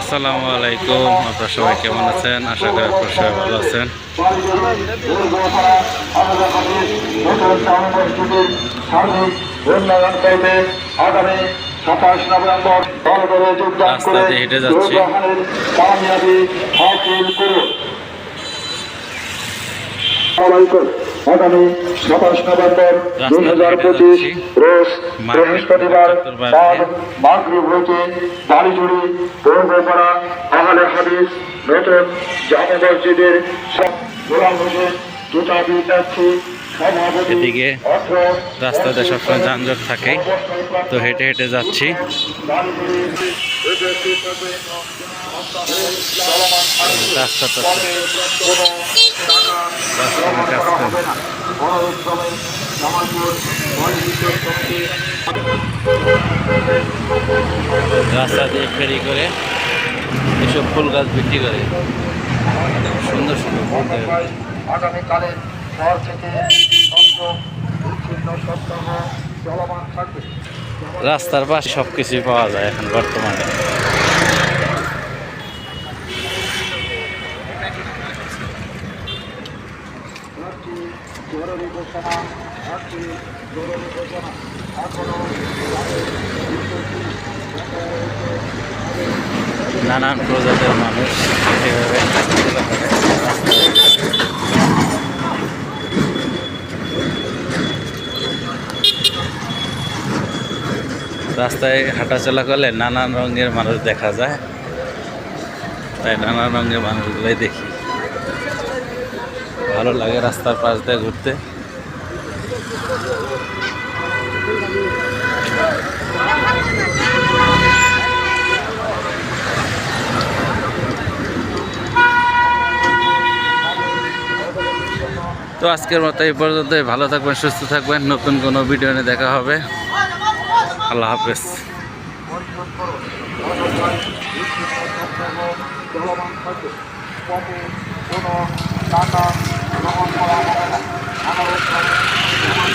আসসালামু আলাইকুম, আপনারা সবাই কেমন আছেন? আশা করি আপনারা সবাই ভালো আছেন। দিয়ে হেঁটে যাচ্ছি। হাসিল করুন আগামী সাতাশ নভেম্বর দুই হাজার পঁচিশ। রোজ বৃহস্পতিবার বাদ। মাগরিব হইতে বাড়িজুড়ি পৌরপাড়া আহলে হাদিস নতুন জামা মসজিদের সব গোলাম হোসেন জুতা বিদ্যার্থী সভাপতি এদিকে রাস্তাতে সবসময় যানজট থাকে তো হেঁটে হেঁটে যাচ্ছি রাস্তাটা কাজ করে। রাস্তা দিয়ে ফেরি করে এসব ফুল গাছ বিক্রি করে সুন্দর সুন্দর ফুল দেয়। আগামীকালের পর থেকে রাস্তার পাশে সব কিছুই পাওয়া যায় এখন বর্তমানে নানান প্রজাতির মানুষ এভাবে। রাস্তায় হাঁটাচলা করলে নানান রঙের মানুষ দেখা যায় তাই নানান রঙের মানুষগুলোই দেখি ভালো লাগে রাস্তার পাশ দিয়ে ঘুরতে। তো আজকের মতো এই পর্যন্ত ভালো থাকবেন, সুস্থ থাকবেন। নতুন কোনো ভিডিও নিয়ে দেখা হবে। আল্লাহ হাফেজ। কোনো গ্রহণ করা হবে না